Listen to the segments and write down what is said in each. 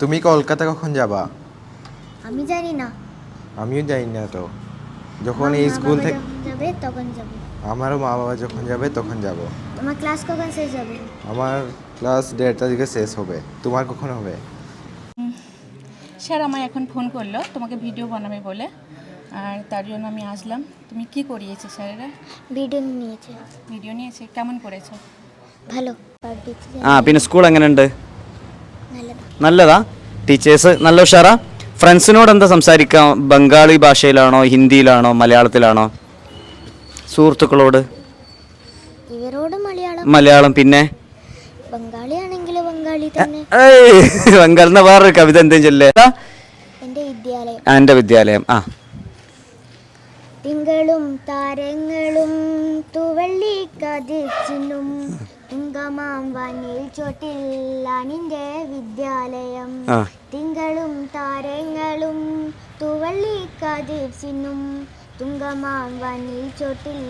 তুমি কলকাতা কখন যাবা আমি জানি না আমিও জানি না তো যখন আমার এই মা স্কুল বাবা থেকে যখন যাবে তখন যাবে আমারও মা বাবা যখন যাবে তখন যাব তোমার ক্লাস কখন শেষ হবে আমার ক্লাস দেড়টা দিকে শেষ হবে তোমার কখন হবে স্যার আমায় এখন ফোন করলো তোমাকে ভিডিও বানাবে বলে আর তার জন্য আমি আসলাম তুমি কি করিয়েছো স্যারেরা ভিডিও নিয়েছে ভিডিও নিয়েছে কেমন করেছো ভালো പഠിപ്പിച്ച് ആ പിന്നെ സ്കൂൾ എങ്ങനെയുണ്ട് നല്ലതാ. ടീച്ചേഴ്സ് നല്ല ഉഷാറാ. ഫ്രണ്ട്സിനോട് എന്താ സംസാരിക്കാം? ബംഗാളി ഭാഷയിലാണോ ഹിന്ദിയിലാണോ മലയാളത്തിലാണോ? സുഹൃത്തുക്കളോട്? ഇവരോട് മലയാളം. മലയാളം പിന്നെ? ബംഗാളിയാണെങ്കിൽ ബംഗാളി തന്നെ. ഏയ് ബംഗാളിന്ന് വേറൊരു കവിത എന്തെങ്കിലും ചൊല്ലേ. എന്റെ വിദ്യാലയം. എന്റെ വിദ്യാലയം ആ. തിങ്കളും താരങ്ങളും തുവള്ളി കതിച്ചിനും തുങ്കമാം വാനിൽ ചോട്ടിൽ അനിന്റെ വിദ്യാലയം. തിങ്കളും താരങ്ങളും തുവള്ളി കതിർച്ചിനും തുങ്കമാം വാനിൽ ചോട്ടിൽ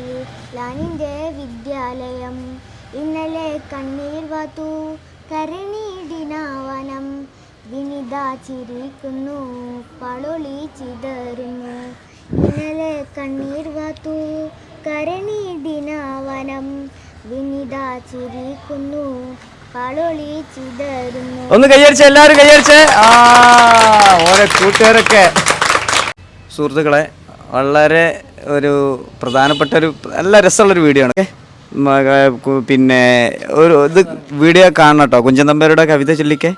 ലാനിന്റെ വിദ്യാലയം. ഇന്നലെ കണ്ണീർ വാത്തു കരണിടിനാവനം. വിനിത ചിരിക്കുന്നു പളൊളി ചിതറുന്നു. ഇന്നലെ കണ്ണീർ വാത്തു കരണിടിനാവനം. വിനിത ഒന്ന് കൈയടിച്ച് എല്ലാവരും കൈയടിച്ച്. ആ ഓരോ കൂട്ടുകാരൊക്കെ. സുഹൃത്തുക്കളെ വളരെ ഒരു പ്രധാനപ്പെട്ട ഒരു നല്ല രസമുള്ളൊരു വീഡിയോ ആണ്. പിന്നെ ഒരു ഇത് വീഡിയോ കാണണം കേട്ടോ കുഞ്ചൻ തമ്പേരുടെ കവിത ചൊല്ലിക്കേ.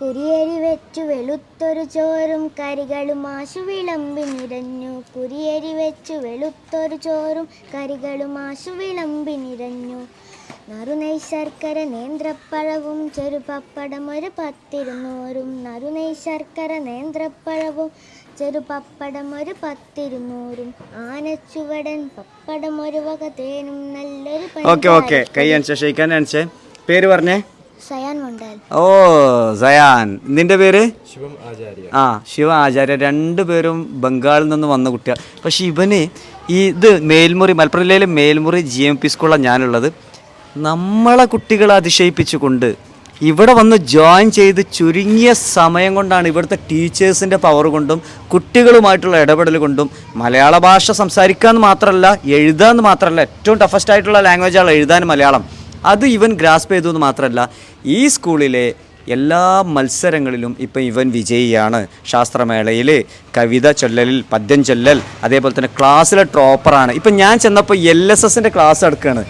കുരിയരി വെച്ചു വെളുത്തൊരു ചോറും കരികളും ആശു വിളമ്പി നിറഞ്ഞു കുരിയരി വെച്ചു വെളുത്തൊരു ചോറും കരികളും ആശു വിളമ്പി നിറഞ്ഞു നറുനെയ് ശർക്കര നേന്ത്രപ്പഴവും ചെറുപപ്പടം ഒരു പത്തിരുന്നൂറും. നറുനെയ് ശർക്കര നേന്ത്രപ്പഴവും ചെറുപപ്പടം ഒരു പത്തിരുന്നൂറും. ആനച്ചുവടൻ പപ്പടം ഒരു വക തേനും നല്ലൊരു ഓക്കെ ഓക്കെ കൈ അനുസരിക്കാൻ അനുസരിച്ച് പേര് പറഞ്ഞേ. സയാൻ മണ്ടാൽ ഓ സയാൻ. നിന്റെ പേര്? ശിവം ആചാര്യ. ആ ശിവ ആചാര്യ. രണ്ടുപേരും ബംഗാളിൽ നിന്ന് വന്ന കുട്ടികൾ പക്ഷെ ഇവന് ഈ ഇത് മേൽമുറി മലപ്പുറം ജില്ലയിലെ മേൽമുറി ജി എം പി സ്കൂളിലാണ് ഞാനുള്ളത്. നമ്മളെ കുട്ടികളെ അതിശയിപ്പിച്ചുകൊണ്ട് ഇവിടെ വന്ന് ജോയിൻ ചെയ്ത് ചുരുങ്ങിയ സമയം കൊണ്ടാണ് ഇവിടുത്തെ ടീച്ചേഴ്സിന്റെ പവർ കൊണ്ടും കുട്ടികളുമായിട്ടുള്ള ഇടപെടൽ കൊണ്ടും മലയാള ഭാഷ സംസാരിക്കാമെന്ന് മാത്രമല്ല എഴുതാമെന്ന് മാത്രമല്ല ഏറ്റവും ടഫസ്റ്റ് ആയിട്ടുള്ള ലാംഗ്വേജാണ് എഴുതാൻ മലയാളം. അത് ഇവൻ ഗ്രാസ്പ് ചെയ്തു എന്ന് മാത്രമല്ല ഈ സ്കൂളിലെ എല്ലാ മത്സരങ്ങളിലും ഇപ്പം ഇവൻ വിജയിയാണ്. ശാസ്ത്രമേളയിൽ കവിത ചൊല്ലലിൽ പദ്യം ചൊല്ലൽ അതേപോലെ തന്നെ ക്ലാസ്സിലെ ടോപ്പറാണ്. ഇപ്പം ഞാൻ ചെന്നപ്പോൾ എൽ എസ് എസിന്റെ ക്ലാസ് എടുക്കുകയാണ്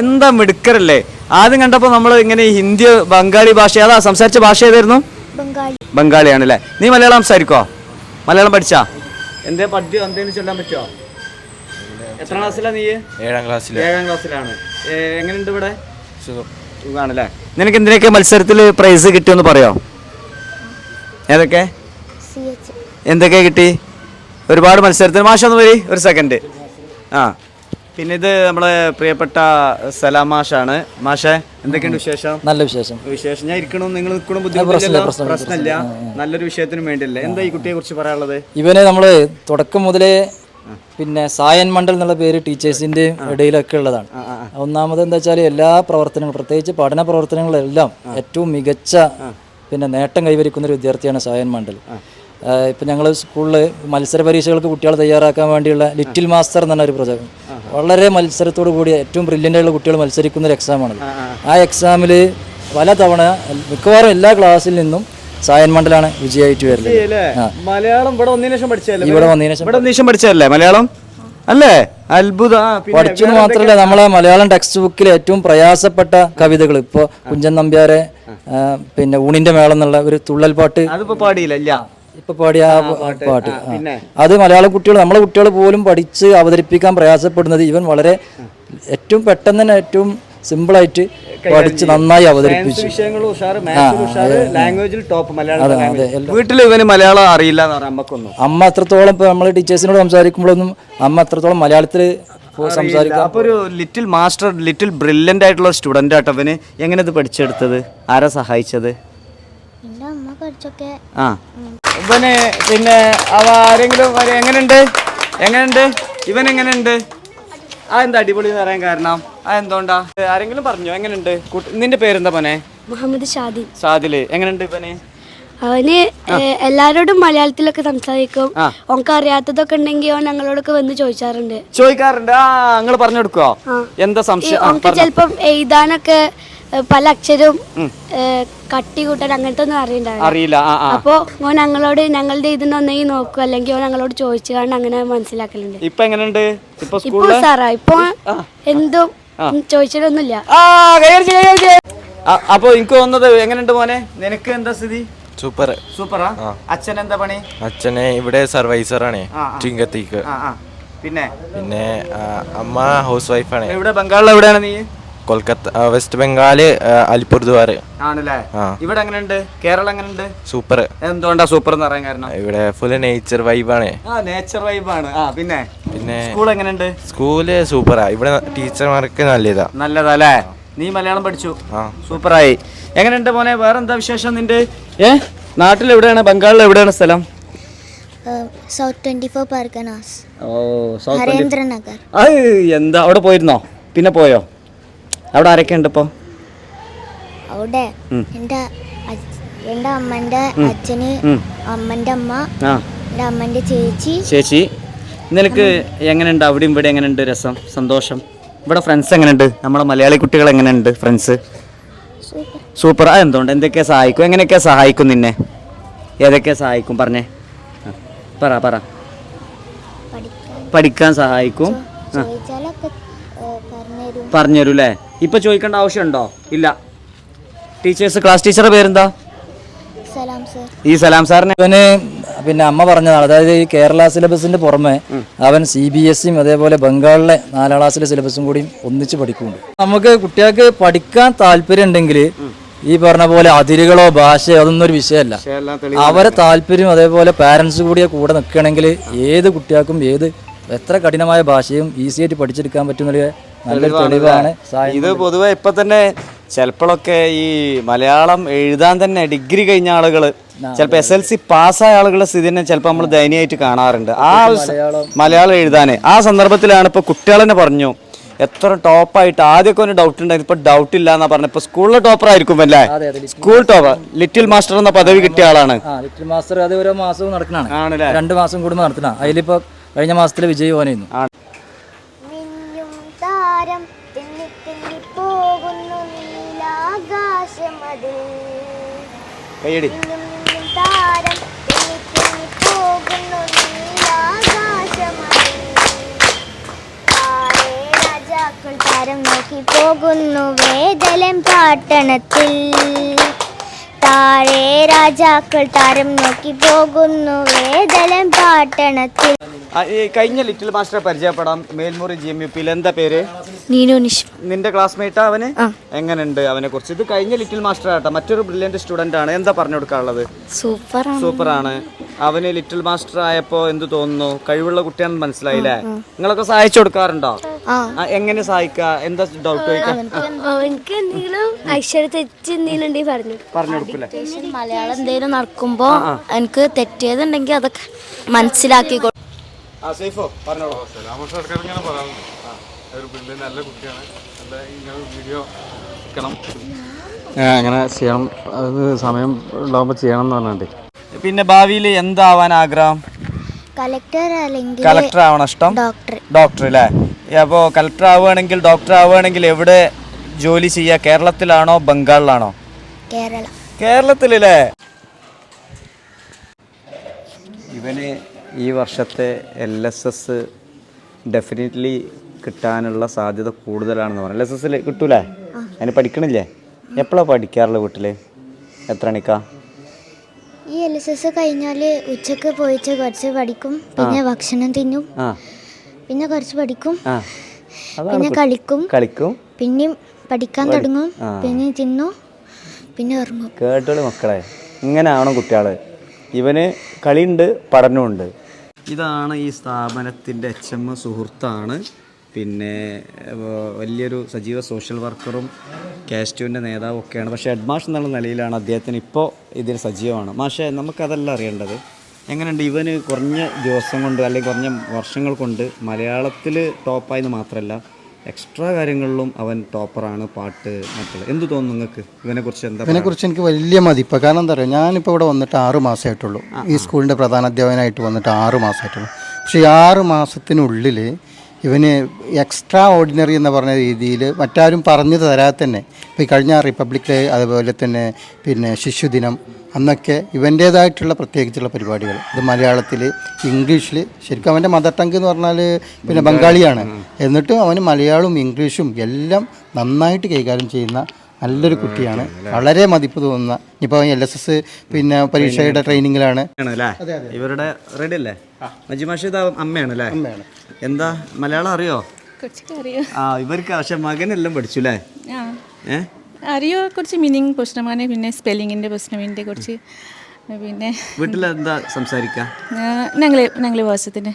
എന്താ മിടുക്കരല്ലേ? ആദ്യം കണ്ടപ്പോൾ നമ്മൾ ഇങ്ങനെ ഹിന്ദി ബംഗാളി ഭാഷ അതാ സംസാരിച്ച ഭാഷ ഏതായിരുന്നു? ബംഗാളി. ബംഗാളിയാണല്ലേ? നീ മലയാളം സംസാരിക്കോ മലയാളം പഠിച്ചാ? എന്തേ പദ്യം എന്തേലും ചൊല്ലാൻ പറ്റുമോ എത്ര ക്ലാസ്സിലാണ് നീ? ഏഴാം ക്ലാസ്സിൽ ഏഴാം ക്ലാസ്സിലാണ്. എങ്ങനെയുണ്ട് ഇവിടെ? സുഖാണല്ലേ? നിനക്ക് എന്തിനൊക്കെ മത്സരത്തിൽ പ്രൈസ് കിട്ടിയെന്ന് പറയോ? ഏതൊക്കെ? എന്തൊക്കെ കിട്ടി? ഒരുപാട് മത്സരത്തിൽ മാഷ ഒന്ന് വരി ഒരു സെക്കൻഡ് ആ. പിന്നെ ഇത് നമ്മളെ പ്രിയപ്പെട്ട സലാം മാഷാണ്. മാഷെ എന്തൊക്കെയുണ്ട് വിശേഷം? നല്ല വിശേഷം. വിശേഷം. ഞാൻ ഇരിക്കണം? നിങ്ങൾ നിൽക്കണം? ബുദ്ധിമുട്ടില്ല പ്രശ്നമില്ല നല്ലൊരു വിഷയത്തിന് വേണ്ടിയല്ലേ? എന്താ ഈ കുട്ടിയെ കുറിച്ച് പറയാനുള്ളത്? ഇവനെ നമ്മൾ തുടക്കം മുതലേ പിന്നെ സായൻ മണ്ഡൽ എന്നുള്ള പേര് ടീച്ചേഴ്സിന്റെ ഇടയിലൊക്കെ ഉള്ളതാണ്. ഒന്നാമത് എന്താ വെച്ചാൽ എല്ലാ പ്രവർത്തനങ്ങളും പ്രത്യേകിച്ച് പഠന പ്രവർത്തനങ്ങളെല്ലാം ഏറ്റവും മികച്ച പിന്നെ നേട്ടം കൈവരിക്കുന്ന ഒരു വിദ്യാർത്ഥിയാണ് സായൻ മണ്ഡൽ. ഇപ്പൊ ഞങ്ങൾ സ്കൂളിൽ മത്സര പരീക്ഷകൾക്ക് കുട്ടികളെ തയ്യാറാക്കാൻ വേണ്ടിയുള്ള ലിറ്റിൽ മാസ്റ്റർ എന്ന് പറഞ്ഞ ഒരു പ്രചാരം വളരെ മത്സരത്തോടു കൂടി ഏറ്റവും ബ്രില്യന്റ് ആയിട്ടുള്ള കുട്ടികൾ മത്സരിക്കുന്ന ഒരു എക്സാമാണ് ആ എക്സാമിൽ പല തവണ മിക്കവാറും എല്ലാ ക്ലാസ്സിൽ നിന്നും സായൻ മണ്ഡലാണ് വിജയമായിട്ട് വരുന്നത്. ആ. മലയാളം ഇവിടെ വന്നതിന് ശേഷം പഠിച്ചല്ലേ ഇവിടെ വന്നതിന് ശേഷം ഇവിടെ ശേഷം മലയാളം? അല്ലേ? അത്ഭുത. പഠിച്ചു മാത്രല്ല മാത്രമല്ല നമ്മളെ മലയാളം ടെക്സ്റ്റ് ബുക്കിൽ ഏറ്റവും പ്രയാസപ്പെട്ട കവിതകൾ. ഇപ്പോൾ കുഞ്ചൻ നമ്പ്യാരെ പിന്നെ ഊണിന്റെ മേളം എന്നുള്ള ഒരു തുള്ളൽ പാട്ട്. അതിപ്പോ പാടിയില്ല ഇപ്പൊ പാടിയ ആ പാട്ട്? അത് മലയാള കുട്ടികൾ നമ്മളെ കുട്ടികൾ പോലും പഠിച്ച് അവതരിപ്പിക്കാൻ പ്രയാസപ്പെടുന്നത് ഇവൻ വളരെ ഏറ്റവും പെട്ടെന്ന് തന്നെ ഏറ്റവും സിമ്പിളായിട്ട് പഠിച്ച് നന്നായി അവതരിപ്പിച്ചു. ലാംഗ്വേജിൽ ടോപ്പ് മലയാളം വീട്ടിൽ ഇവന് മലയാളം അറിയില്ല എന്ന് പറയാം അമ്മക്കൊന്നും. അമ്മ അത്രത്തോളം ഇപ്പൊ നമ്മൾ ടീച്ചേഴ്സിനോട് സംസാരിക്കുമ്പോഴൊന്നും അമ്മ അത്രത്തോളം മലയാളത്തിൽ സംസാരിക്കും? അപ്പോൾ ഒരു ലിറ്റിൽ മാസ്റ്റർ ലിറ്റിൽ ബ്രില്യന്റ് ആയിട്ടുള്ള സ്റ്റുഡന്റ് ആട്ടോ അവന് എങ്ങനെ ഇത് പഠിച്ചെടുത്തത്? ആരാ സഹായിച്ചത്? എന്റെ അമ്മ പഠിച്ചൊക്കെ. ആ. ഇവന് പിന്നെ അവ ആരെങ്കിലും എങ്ങനെയുണ്ട് എങ്ങനെയുണ്ട് ഇവൻ എങ്ങനെയുണ്ട് ആ എന്താ അടിപൊളി എന്ന് പറയാൻ കാരണം? ആ എന്തോണ്ടാ ആരെങ്കിലും പറഞ്ഞോ എങ്ങനെയുണ്ട് നിന്റെ പേരെന്താ പനെ മുഹമ്മദ് ഷാദി. ഷാദിൽ. എങ്ങനെയുണ്ട് ഇവന്? അവന് എല്ലാരോടും മലയാളത്തിലൊക്കെ സംസാരിക്കും. ഓനക്ക് അറിയാത്തതൊക്കെ ഉണ്ടെങ്കിൽ അവൻ ഞങ്ങളോടൊക്കെ വന്ന് ചോദിച്ചാറുണ്ട് ചോദിക്കാറുണ്ട്. ആ നിങ്ങൾ പറഞ്ഞു കൊടുക്കോ എന്താ സംശയം? ചിലപ്പം എഴുതാനൊക്കെ പല അക്ഷരവും കട്ടി കൂട്ടാൻ അങ്ങനത്തെ ഒന്നും അറിയണ്ടാവില്ല അപ്പോ ഓൻ ഞങ്ങളോട് ഞങ്ങളുടെ ഇതിന് ഒന്നെങ്കിൽ നോക്കും. അല്ലെങ്കിൽ ഓൻ ഞങ്ങളോട് ചോദിച്ചു കാരണം അങ്ങനെ മനസ്സിലാക്കലുണ്ട്. ഇപ്പൊ എങ്ങനെയുണ്ട്? ഇപ്പൊ സാറാ ഇപ്പൊ എന്തും ചോദിച്ചിട്ടൊന്നുമില്ല. അപ്പൊ എനിക്ക് തോന്നുന്നത് എങ്ങനെയുണ്ട് മോനെ? നിനക്ക് എന്താ സ്ഥിതി? സൂപ്പർ. സൂപ്പറാ? അച്ഛൻ എന്താ പണി? അച്ഛനെ ഇവിടെ സർവൈസർ ആണ് ആ. ആ ആ. പിന്നെ? പിന്നെ അമ്മ ഹൗസ് വൈഫാണ്. എവിടെ? ബംഗാളിൽ എവിടെയാണ് നീ? കൊൽക്കത്ത വെസ്റ്റ് ബംഗാൾ അലിപ്പുർദ്വാർ ആണല്ലേ? ഇവിടെ ഇവിടെ എങ്ങനെയുണ്ട്? കേരളം എങ്ങനെയുണ്ട്? സൂപ്പർ. എന്തുകൊണ്ടാ സൂപ്പർ എന്ന് പറയാൻ കാരണം? ഇവിടെ ഫുൾ നേച്ചർ വൈബാണ് നേച്ചർ വൈബാണ് ആ പിന്നെ? പിന്നെ സ്കൂൾ എങ്ങനെയുണ്ട്? സ്കൂൾ സൂപ്പറാ. ഇവിടെ ടീച്ചർമാർക്ക് നല്ലതാ. നല്ലതാ അല്ലേ? നീ മലയാളം പഠിച്ചു. സൂപ്പറായി. എങ്ങനെയുണ്ട് മോനെ? വേറെന്താ വിശേഷം നിന്റെ? ഏ? നാട്ടിൽ എവിടെയാണ്? ബംഗാളിൽ എവിടെയാണ് സ്ഥലം? സൗത്ത് ട്വന്റി ഫോർ പർഗനാസ് ഓ ഹരേന്ദ്രനഗർ. എന്താ? അവിടെ പോയിരുന്നോ? പിന്നെ പോയോ? അവിടെ ആരൊക്കെ ഉണ്ട് ഇപ്പോൾ അവിടെ എന്റെ എന്റെ അമ്മന്റെ അച്ഛന് അമ്മന്റെ അമ്മ എന്റെ അമ്മന്റെ ചേച്ചി. ചേച്ചി നിനക്ക് എങ്ങനെയുണ്ട്? അവിടെയും ഇവിടെ എങ്ങനെയുണ്ട്? രസം? സന്തോഷം? ഇവിടെ ഫ്രണ്ട്സ് എങ്ങനെയുണ്ട്? നമ്മുടെ മലയാളി കുട്ടികൾ എങ്ങനെയുണ്ട്? ഫ്രണ്ട്സ് സൂപ്പർ ആ എന്തുകൊണ്ട്? എന്തൊക്കെ സഹായിക്കും? എങ്ങനെയൊക്കെ സഹായിക്കും നിന്നെ? ഏതൊക്കെ സഹായിക്കും? പറഞ്ഞേ. പറ പറ. പഠിക്കാൻ പഠിക്കാൻ സഹായിക്കും പറഞ്ഞുതരും. അല്ലേ ഇപ്പൊ ചോദിക്കേണ്ട ആവശ്യമുണ്ടോ? ഇല്ല. ടീച്ചേഴ്സ് ക്ലാസ് ടീച്ചറുടെ പേരെന്താ? സലാം സർ. ഈ സലാം സാറിനെ? അവന് പിന്നെ അമ്മ പറഞ്ഞതാണ്. അതായത് ഈ കേരള സിലബസിന്റെ പുറമെ അവൻ സി ബി എസ് സിയും അതേപോലെ ബംഗാളിലെ നാലാം ക്ലാസ്സിലെ സിലബസും കൂടി ഒന്നിച്ച് പഠിക്കുന്നുണ്ട്. നമുക്ക് കുട്ടികൾക്ക് പഠിക്കാൻ താല്പര്യം ഉണ്ടെങ്കിൽ ഈ പറഞ്ഞ പോലെ അതിരുകളോ ഭാഷയോ അതൊന്നും ഒരു വിഷയമല്ല. അവരെ താല്പര്യം അതേപോലെ പാരൻസ് കൂടിയ കൂടെ നിൽക്കുകയാണെങ്കിൽ ഏത് കുട്ടികൾക്കും ഏത് എത്ര കഠിനമായ ഭാഷയും ഈസി ആയിട്ട് പഠിച്ചെടുക്കാൻ പറ്റുന്ന നല്ലൊരു തെളിവാണ് ഇത് പൊതുവെ ഇപ്പൊ തന്നെ ചിലപ്പോഴൊക്കെ ഈ മലയാളം എഴുതാൻ തന്നെ ഡിഗ്രി കഴിഞ്ഞ ആളുകൾ ചിലപ്പോൾ എസ് എൽ സി പാസ്സായ ആളുകളുടെ സ്ഥിതി തന്നെ ചിലപ്പോൾ നമ്മൾ ദയനീയമായിട്ട് കാണാറുണ്ട്. ആ മലയാളം എഴുതാൻ ആ സന്ദർഭത്തിലാണ് ഇപ്പൊ കുട്ടികൾ തന്നെ പറഞ്ഞു എത്ര ടോപ്പായിട്ട് ആദ്യമൊക്കെ ഒരു ഡൗട്ട് ഉണ്ടായിരുന്നു. ഇപ്പൊ ഡൗട്ട് ഇല്ല എന്നാ പറഞ്ഞ ഇപ്പൊ സ്കൂളിലെ ടോപ്പർ ആയിരിക്കും അല്ലേ? സ്കൂൾ ടോപ്പർ ലിറ്റിൽ മാസ്റ്റർ എന്ന പദവി കിട്ടിയ ആളാണ്. ലിറ്റിൽ മാസ്റ്റർ അത് ഓരോ മാസവും നടക്കണാണ്. രണ്ട് മാസം കൂടുമ്പോൾ നടത്തണ. അതിലിപ്പോ കഴിഞ്ഞ മാസത്തിലെ വിജയ് ഓനായിരുന്നു നീലാകാശമതിൽ കൈയടി. താരം താരം നോക്കി പോകുന്നു വേദലം പാട്ടണത്തിൽ. താഴെ രാജാക്കൾ താരം നോക്കി പോകുന്നു വേദലം പാട്ടണത്തിൽ. കഴിഞ്ഞ ലിറ്റിൽ മാസ്റ്ററെ പരിചയപ്പെടാം. മേൽമുറി ജി എം യു പിയിൽ എന്താ പേര്? നീനു നിഷ്. നിന്റെ ക്ലാസ്മേറ്റാ അവന്? എങ്ങനെയുണ്ട് അവനെ കുറിച്ച്? ഇത് കഴിഞ്ഞ ലിറ്റിൽ മാസ്റ്റർ ആട്ടോ. മറ്റൊരു ബ്രില്യന്റ് സ്റ്റുഡന്റ് ആണ്. എന്താ പറഞ്ഞു കൊടുക്കാനുള്ളത്? സൂപ്പർ ആണ് അവന് ലിറ്റിൽ മാസ്റ്റർ ആയപ്പോ എന്ത് തോന്നുന്നു? കഴിവുള്ള കുട്ടിയാണെന്ന് മനസ്സിലായില്ലേ? നിങ്ങളൊക്കെ സഹായിച്ചു കൊടുക്കാറുണ്ടോ? എങ്ങനെ സഹായിക്കുക എന്താ ഡൗട്ട് എനിക്ക് എന്തെങ്കിലും അക്ഷര തെറ്റ് എന്തെങ്കിലും ഉണ്ടെങ്കിൽ പറഞ്ഞു പറഞ്ഞു കൊടുക്കില്ലേ മലയാളം എന്തെങ്കിലും നടക്കുമ്പോ എനിക്ക് തെറ്റിയതുണ്ടെങ്കിൽ അതൊക്കെ മനസ്സിലാക്കി കൊടുക്കും. ആ സേഫോ പറഞ്ഞോളൂ. അങ്ങനെ ചെയ്യണം. അത് സമയം ഉണ്ടാകുമ്പോൾ ചെയ്യണം എന്ന് പറഞ്ഞിട്ട്. പിന്നെ ഭാവിയിൽ എന്താവാൻ ആഗ്രഹം? കളക്ടർ അല്ലെങ്കിൽ കളക്ടർ ആവണം ഇഷ്ടം? ഡോക്ടർ ഡോക്ടർ അല്ലേ? അപ്പോൾ കളക്ടർ ആവുകയാണെങ്കിൽ ഡോക്ടർ ആവുകയാണെങ്കിൽ എവിടെ ജോലി ചെയ്യുക? കേരളത്തിലാണോ ബംഗാളിലാണോ? കേരള. കേരളത്തിലല്ലേ? ഇവന് ഈ വർഷത്തെ എൽ എസ് എസ് ഡെഫിനറ്റ്ലി കിട്ടാനുള്ള സാധ്യത കൂടുതലാണെന്ന് പറഞ്ഞു. എൽ എസ് എസ്സിൽ കിട്ടൂലേ? അതിന് പഠിക്കണില്ലേ? എപ്പോഴാണ് പഠിക്കാറുള്ളത് വീട്ടിൽ എത്ര മണിക്കാ? ഈ എൽ എസ് എസ് കഴിഞ്ഞാൽ ഉച്ചയ്ക്ക് പോയിട്ട് കുറച്ച് പഠിക്കും പിന്നെ ഭക്ഷണം തിന്നും. ആ. പിന്നെ കുറച്ച് പഠിക്കും. പിന്നെ കളിക്കും. കളിക്കും. പിന്നെയും പഠിക്കാൻ തുടങ്ങും. പിന്നെ തിന്നു. പിന്നെ ഉറങ്ങും. കേട്ടോളി മക്കളെ. ഇങ്ങനെ ആവണം കുട്ടികൾ. ഇവന് കളിയുണ്ട് പഠനമുണ്ട് ഇതാണ് ഈ സ്ഥാപനത്തിന്റെ എച്ച് എം സുഹൃത്താണ്. പിന്നെ വലിയൊരു സജീവ സോഷ്യൽ വർക്കറും കാസ്റ്റുവിന്റെ നേതാവും ഒക്കെയാണ്. പക്ഷേ ഹെഡ് മാഷ് എന്നുള്ള നിലയിലാണ് അദ്ദേഹത്തിന് ഇപ്പോൾ ഇതിൽ സജീവമാണ്. മാഷേ നമുക്കതല്ല അറിയേണ്ടത്. എങ്ങനെയുണ്ട് ഇവന് കുറഞ്ഞ ദിവസം കൊണ്ട് അല്ലെങ്കിൽ കുറഞ്ഞ വർഷങ്ങൾ കൊണ്ട് മലയാളത്തിൽ ടോപ്പായെന്ന് മാത്രമല്ല എക്സ്ട്രാ കാര്യങ്ങളിലും അവൻ ടോപ്പറാണ് പാട്ട് മറ്റുള്ള എന്ത് തോന്നുന്നു നിങ്ങൾക്ക്? ഇവനെക്കുറിച്ച് എന്താ ഇതിനെക്കുറിച്ച് എനിക്ക് വലിയ മതിപ്പ് കാരണം എന്താ പറയുക ഞാനിപ്പോൾ ഇവിടെ വന്നിട്ട് ആറ് മാസമായിട്ടുള്ളൂ ഈ സ്കൂളിന്റെ പ്രധാന അധ്യാപകനായിട്ട് വന്നിട്ട് ആറ് മാസമായിട്ടുള്ളൂ പക്ഷേ ഈ ആറ് മാസത്തിനുള്ളിൽ ഇവന് എക്സ്ട്രാ ഓർഡിനറി എന്ന് പറഞ്ഞ രീതിയിൽ മറ്റാരും പറഞ്ഞു തരാതെ തന്നെ. ഇപ്പോൾ ഈ കഴിഞ്ഞ റിപ്പബ്ലിക് ഡേ അതുപോലെ തന്നെ പിന്നെ ശിശുദിനം അന്നൊക്കെ ഇവന്റേതായിട്ടുള്ള പ്രത്യേകിച്ചുള്ള പരിപാടികൾ. ഇത് മലയാളത്തിൽ ഇംഗ്ലീഷിൽ ശരിക്കും അവന്റെ മദർ ടങ്ക് എന്ന് പറഞ്ഞാൽ പിന്നെ ബംഗാളിയാണ്. എന്നിട്ടും അവന് മലയാളവും ഇംഗ്ലീഷും എല്ലാം നന്നായിട്ട് കൈകാര്യം ചെയ്യുന്ന നല്ലൊരു കുട്ടിയാണ്. വളരെ മതിപ്പ് തോന്നുന്ന ഇപ്പോൾ എൽ എസ് എസ് പിന്നെ പരീക്ഷയുടെ ട്രെയിനിങ്ങിലാണ്. ഇവരുടെ റെഡി അല്ലേ? മജിമാഷ് അമ്മയാണ്. അല്ലേ എന്താ മലയാളം അറിയോ? ആ ഇവർക്ക് പക്ഷെ മകനെല്ലാം പഠിച്ചു അല്ലേ ആ അറിയോ? കുറച്ച് മീനിങ് പ്രശ്നമാണ് പിന്നെ സ്പെല്ലിങ്ങിന്റെ പ്രശ്നമിന്റെ കുറച്ച് പിന്നെ വീട്ടിലെന്താ സംസാരിക്കുക ഞങ്ങൾ ഞങ്ങൾ വാസത്തിന്